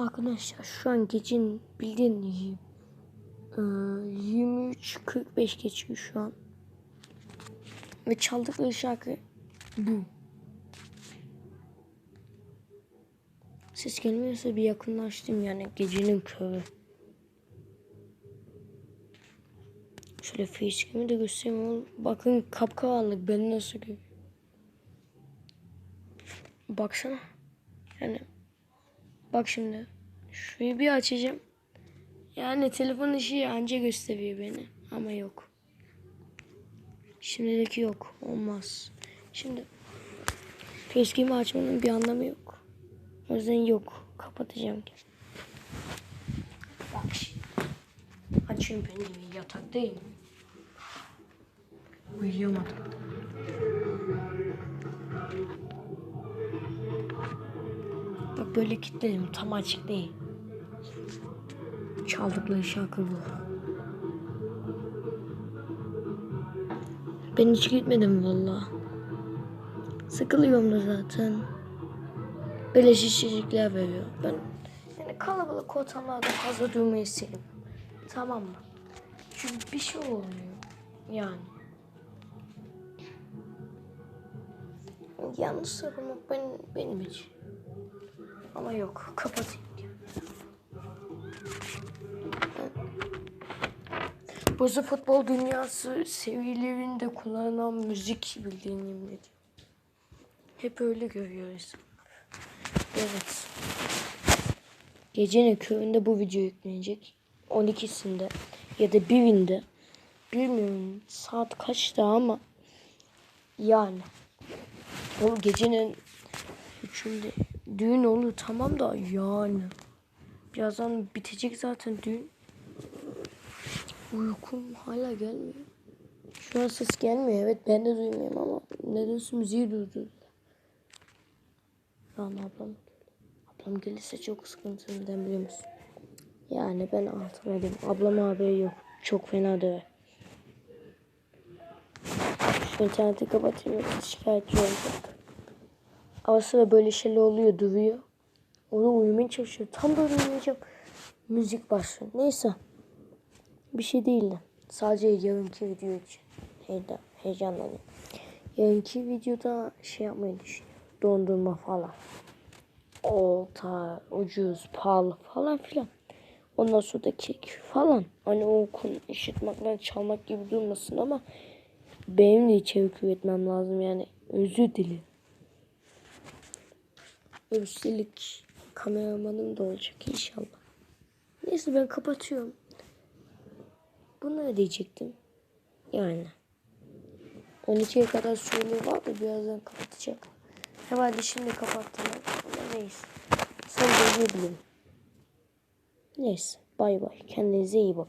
Arkadaşlar şu an gecenin bildiğiniz gibi e, 23.45 geçiyor şu an. Ve çaldıkları şarkı bu. Ses gelmiyorsa bir yakınlaştım yani gecenin körü. Şöyle facecam'i de göstereyim oğlum. Bakın kapkaranlık beni nasıl görüyor. Baksana. Yani bak şimdi. Şurayı bir açacağım. Yani telefon ışığı anca gösteriyor beni. Ama yok. Şimdilik yok. Olmaz. Şimdi facecam'i açmanın bir anlamı yok. O yüzden yok. Kapatacağım. Bak şimdi. Açıyorum pencereyi. Yataktayım. Uyuyamadım. Bak böyle kilitledim. Tam açık değil. Çaldıkları şarkı bu. Ben hiç gitmedim valla. Sıkılıyorum da zaten. Böyle şişecikler veriyor. Ben yani kalabalık ortamlarda fazla durmayı sevmiyorum. Tamam mı? Çünkü bir şey oluyor. Yani. Yalnız sarılmak ben, benim için. Ama yok. Kapatayım. Burası futbol dünyası seviyelerinde kullanılan müzik bildiğini yemin. Hep öyle görüyoruz. Evet. Gecenin köründe bu video yüklenecek. 12'sinde ya da birinde. Bilmiyorum saat kaçta ama yani. O gecenin üçünde düğün olur tamam da yani. Birazdan bitecek zaten düğün. Uykum hala gelmiyor. Şu an ses gelmiyor. Evet ben de duymuyorum ama nedense müziği durdurdu. Lan ablam. Ablam gelirse çok sıkıntı neden biliyor musun? Yani ben edeyim. Ablam haberi yok. Çok fena döver. Şu interneti kapatayım şikayetçi olacak. Ama sıra böyle şeyler oluyor duruyor. Onu uyumaya çalışıyor. Tam da uyumayacağım. Müzik başlıyor. Neyse. Bir şey değildi. Sadece yarınki video için heyda, heyecanlanıyorum. Yarınki videoda şey yapmayı düşünüyorum. Dondurma falan. Olta, ucuz, pahalı falan filan. Ondan sonra da kek falan. Hani o konu işitmekten çalmak gibi durmasın ama benim de içerik üretmem lazım yani. Özür dilerim. Üstelik kameramanım da olacak inşallah. Neyse ben kapatıyorum. Bunu ne diyecektim? Yani. 12'ye kadar süreli var da birazdan kapatacak. Herhalde şimdi kapattılar. Neyse. Sen de bileyim. Neyse. Bay bay. Kendinize iyi bakın.